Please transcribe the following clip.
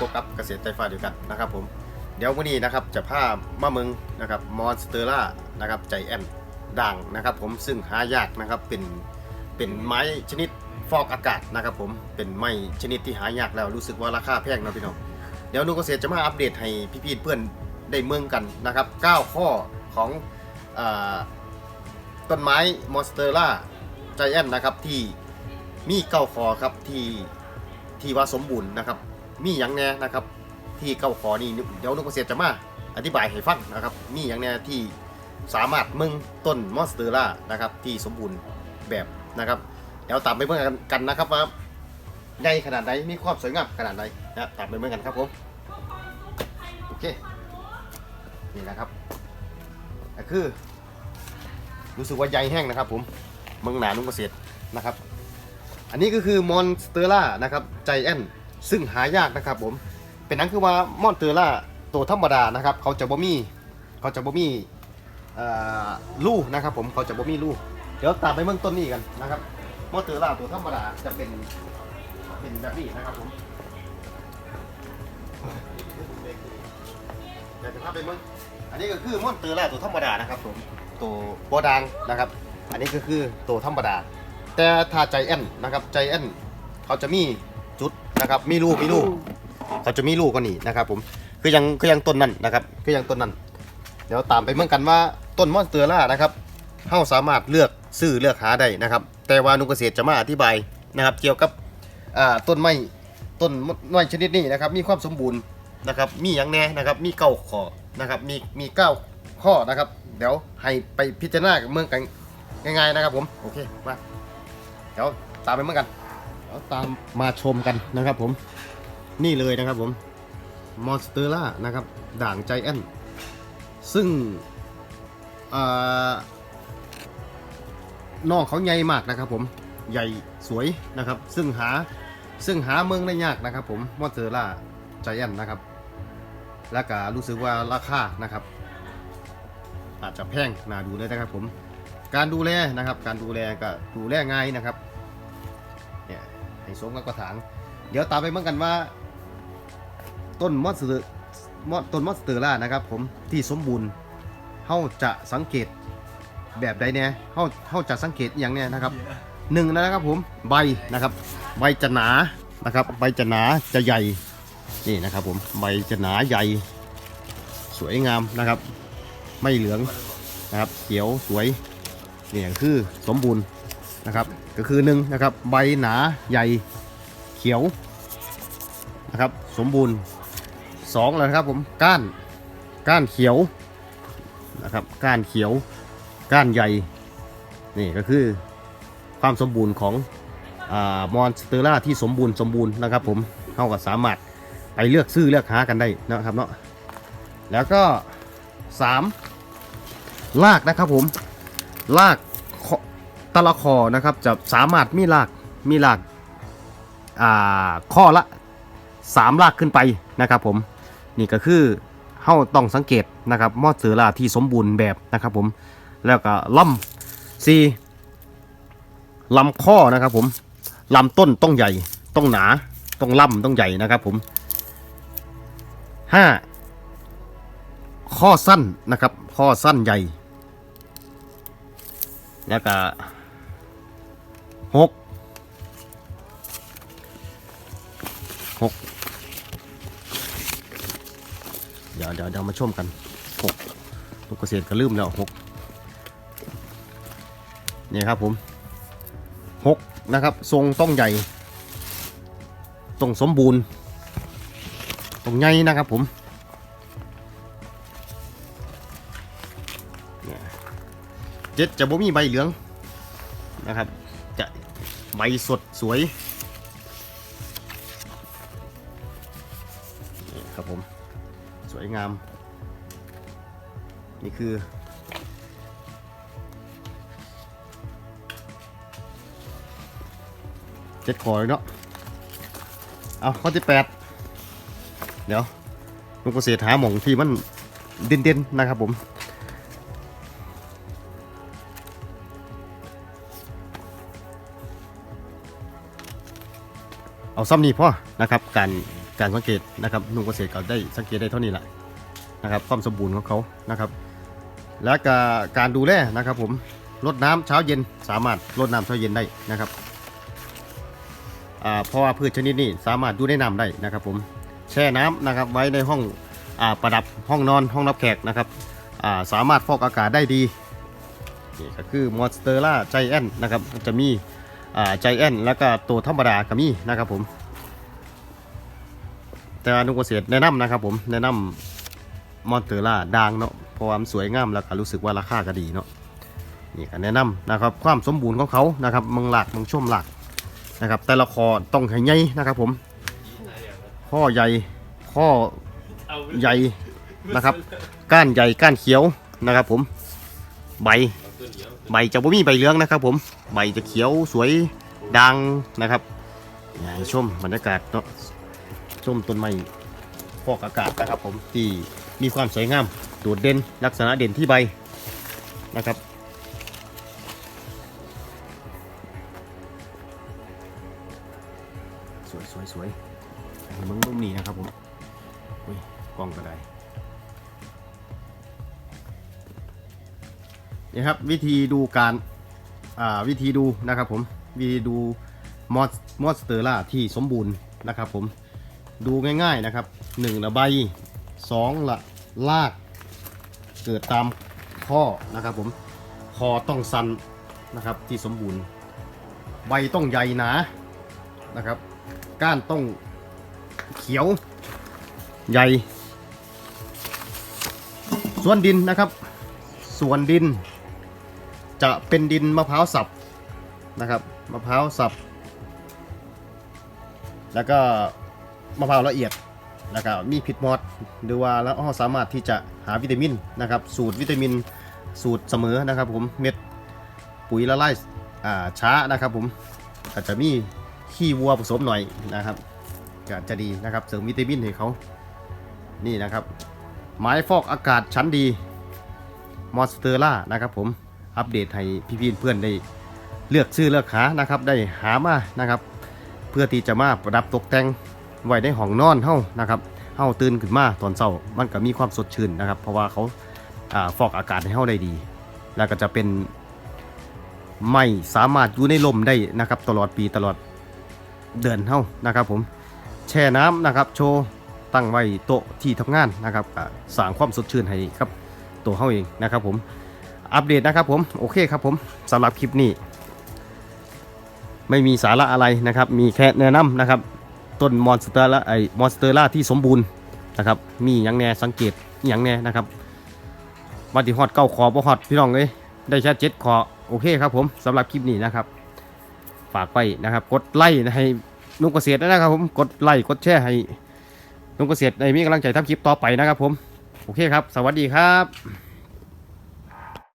พบกับเกษตรใจฟ้าเดียวกันนะครับผมเดี๋ยววันนี้นะครับจะพามาเมืองนะครับมอนสเตอร่านะครับใจแอนด่างนะครับผมซึ่งหายากนะครับเป็นเป็นไม้ชนิดฟอกอากาศนะครับผมเป็นไม้ชนิดที่หายากแล้วรู้สึกว่าราคาแพงนะพี่น้องเดี๋ยวหนูเกษตรจะมาอัปเดตให้พี่ๆเพื่อนได้เมืองกันนะครับ9ข้อของอต้นไม้มอนสเตอร่าใจแอนนะครับที่มีเก้าคอครับที่ที่ว่าสมบูรณ์นะครับ มีอย่างแน่นะครับ ที่เก้าขอนี่เดี๋ยวนุกเกษตรจะมาอธิบายให้ฟังนะครับ มีอย่างแน่ที่สามารถมึงต้นมอนสเตอร่านะครับที่สมบูรณ์แบบนะครับเดี๋ยวตามไปเมื่อกันกันนะครับว่าใหญ่ขนาดไหนมีความสวยงามขนาดไหนนะตามไปเมื่อกันครับผมโอเคนี่นะครับก็คือ รู้สึกว่าใหญ่แห้งนะครับ ผมเมืองหนานุกเกษตรนะครับ อันนี้ก็คือมอนสเตอร่านะครับใจแอน ซึ่งหายากนะครับผมเป็นนั้นคือว่ามอนเตอร่าตัวธรรมดานะครับ เขาจะบ่มีเขาจะบ่มีลู่นะครับ ผมเขาจะบ่มีลู่เดี๋ยวตามไปเบื้องต้นนี้กันนะครับมอนเตอร์ล่าตัวธรรมดาจะเป็นเป็นแบบนี้นะครับผมเดี๋ยวจะพาไปเบื้องอันนี้ก็คือมอนเตอร์ล่าตัวธรรมดานะครับผมตัวโบดังนะครับ อันนี้ก็คือตัวธรรมดา แต่ถ้าใจแอนนะครับใจแอนเขาจะมี จุดนะครับ มีรูมีรูเขาจะมีรูกว่านี้นะครับ ผมคือยังคือยังต้นนั้นนะครับ คือยังต้นนั้นเดี๋ยวตามไปเมื่อกันว่าต้นมอนสเตอร่านะครับเฮาสามารถเลือกซื้อเลือกหาได้นะครับ แต่ว่านุกเกษตรจะมาอธิบายนะครับ เกี่ยวกับต้นไม้ต้นไม้ชนิดนี้นะครับ มีความสมบูรณ์นะครับ มีอย่างแน่นะครับ มีเก้าข้อนะครับ มีมีเก้าข้อนะครับ เดี๋ยวให้ไปพิจารณากับเมืองกันง่ายๆนะครับผม โอเค มา เดี๋ยวตามไปเมือกัน เดี๋ยวตามมาชมกันนะครับผมนี่เลยนะครับผมมอนสเตอร่านะครับ ด่างใจแอนซึ่งอ่าน้องเขาใหญ่มากนะครับผมใหญ่สวยนะครับ ซึ่งหาซึ่งหาเมืองได้ยากนะครับผมมอนสเตอร่าใจแอนนะครับ แล้วก็รู้สึกว่าราคานะครับ อาจจะแพงน่าดูเลยนะครับผมการดูแลนะครับ การดูแลก็ดูแลง่ายนะครับ สมกับกระถาง เดี๋ยวตามไปเมื่อกันว่า ต้นมอสเตอร์มอต้นมอสเตอร์ล่านะครับ ผมที่สมบูรณ์เขาจะสังเกตแบบใดเนี่ยเขาเขาจะสังเกตอย่างเนี่ยนะครับหนึ่งนะครับผมใบนะครับ ใบจะหนานะครับ ใบจะหนาจะใหญ่นี่นะครับ ผมใบจะหนาใหญ่ สวยงามนะครับ ไม่เหลืองนะครับเขียวสวยนี่คือสมบูรณ์ นะครับก็คือหนึ่งนะครับใบหนาใหญ่เขียวนะครับสมบูรณ์สองแล้วนะครับผมก้านก้านเขียวนะครับก้านเขียวก้านใหญ่นี่ก็คือความสมบูรณ์ของมอนสเตอร่าที่สมบูรณ์สมบูรณ์นะครับผมเท่ากับสามารถไปเลือกซื้อเลือกหากันได้นะครับเนาะแล้วก็สามลากนะครับผมลาก ข้อแตละคอนะครับจะสามารถมีลากมีลากอ่าข้อละสามลากขึ้นไปนะครับผมนี่ก็คือเฮาต้องสังเกตนะครับมอดเสือลาที่สมบูรณ์แบบนะครับผมแล้วก็ลำสี่ลำข้อนะครับผมลำต้นต้องใหญ่ต้องหนาต้องล่ำต้องใหญ่นะครับผมห้าข้อสั้นนะครับ ข้อสั้นใหญ่ แล้วก็ หกหกเดี๋ยวเดี๋ยวเดี๋ยวมาชมกันหกลูกเกษตรก็ลืมแล้วหกนี่ครับผมหกนะครับ ทรงต้องใหญ่ตรงสมบูรณ์ตรงใหญ่นะครับผมเจ็ดจะบ่มีใบเหลืองนะครับ ใบสดสวยนี่ครับผม สวยงาม นี่คือ เจ็ดขอเลยเนาะเอาข้อที่แปดเดี๋ยวลุงเกษตรหาหม่องที่มันเด่นๆนะครับผม เอาซ้ำนี่พ่อนะครับการการสังเกตนะครับหนุ่มเกษตรก็ได้สังเกตได้เท่านี้แหละนะครับความสมบูรณ์ของเขานะครับ และก็การดูแลนะครับผมรดน้ำเช้าเย็นสามารถรดน้ำเช้าเย็นได้นะครับอ่าเพราะว่าพืชชนิดนี้สามารถอยู่ในน้ำได้นะครับผมแช่น้ำนะครับไว้ในห้องอาประดับห้องนอนห้องรับแขกนะครับอ่าสามารถฟอกอากาศได้ดีนี่ก็คือมอสเตอร่าใจแอนนะครับจะมี ใจแอนแล้วก็ตัวธรรมดาก็มีนะครับผม แต่ว่านุ่มเกษตรแนะนำนะครับผมแนะนำมอนเตอร่าดังเนาะเพราะว่ามสวยงามแล้วก็รู้สึกว่าราคาก็ดีเนาะนี่ก็แนะนำนะครับความสมบูรณ์ของเขานะครับมืองหลักมืองช่วมหลักนะครับ แต่ละคอต้องให้ใหญ่นะครับผมข้อใหญ่ข้อใหญ่นะครับ ก้านใหญ่ก้านเขียวนะครับผมใบ ใบจะบ่มีใบเหลืองนะครับ ผมใบจะเขียวสวยดังนะครับอย่าให้ชมบรรยากาศเนาะชมต้นไม้ฟอกอากาศนะครับ ผมที่มีความสวยงามโดดเด่นลักษณะเด่นที่ใบนะครับสวยสวยสวยมึงมุมนี้นะครับผมกล้องก็ได้ นี่ครับ วิธีดูการอ่าวิธีดูนะครับผมวิธีดูมอสมอสเตอร่าที่สมบูรณ์นะครับผมดูง่ายๆนะครับ1ละใบ2ละลากเกิดตามข้อนะครับผมคอต้องสันนะครับที่สมบูรณ์ ใบต้องใหญ่หนานะครับ ก้านต้องเขียวใหญ่ ส่วนดินนะครับ ส่วนดิน จะเป็นดินมะพร้าวสับนะครับมะพร้าวสับ แล้วก็มะพร้าวละเอียดแล้วก็มีพิษมอดหรือว่าแล้วเราสามารถที่จะหาวิตามินนะครับ สูตรวิตามินสูตรเสมอนะครับ ผมเม็ดปุ๋ยละลายอ่าช้านะครับ ผมอาจจะมีขี้วัวผสมหน่อยนะครับก็จะดีนะครับเสริมวิตามินให้เขานี่นะครับไม้ฟอกอากาศชั้นดีมอสเตอร่านะครับผม อัปเดตให้พี่ๆเพื่อนได้เลือกซื้อเลือกหานะครับ ได้หามานะครับ เพื่อที่จะมาประดับตกแต่งไว้ในห้องนอนเฮานะครับเฮาตื่นขึ้นมาตอนเช้ามันก็มีความสดชื่นนะครับ เพราะว่าเขาอาฟอกอากาศให้เฮาได้ดี แล้วก็จะเป็นไม่สามารถอยู่ในลมได้นะครับ ตลอดปีตลอดเดือนเฮานะครับผมแช่น้ำนะครับ โชว์ตั้งไว้โต๊ะที่ทำงานนะครับสร้างความสดชื่นให้ครับตัวเฮาเองนะครับผม อัปเดตนะครับผมโอเคครับผมสำหรับคลิปนี้ ไม่มีสาระอะไรนะครับ มีแค่แนะนำนะครับ ต้นมอนสเตอร์ละไอมอนสเตอร์ล่าที่สมบูรณ์นะครับ มีอย่างแน่สังเกตอย่างแน่นะครับวันที่ฮอดเก้าคอบ่ฮอดพี่น้องเลยได้แค่เจ็ดคอโอเคครับผมสำหรับคลิปนี้นะครับ ฝากไปนะครับ กดไลค์ให้นุ่งเกษตรนะครับผมกดไลค์กดแชร์ให้นุ่งเกษตรในมีกำลังใจทำคลิปต่อไปนะครับผมโอเคครับ สวัสดีครับ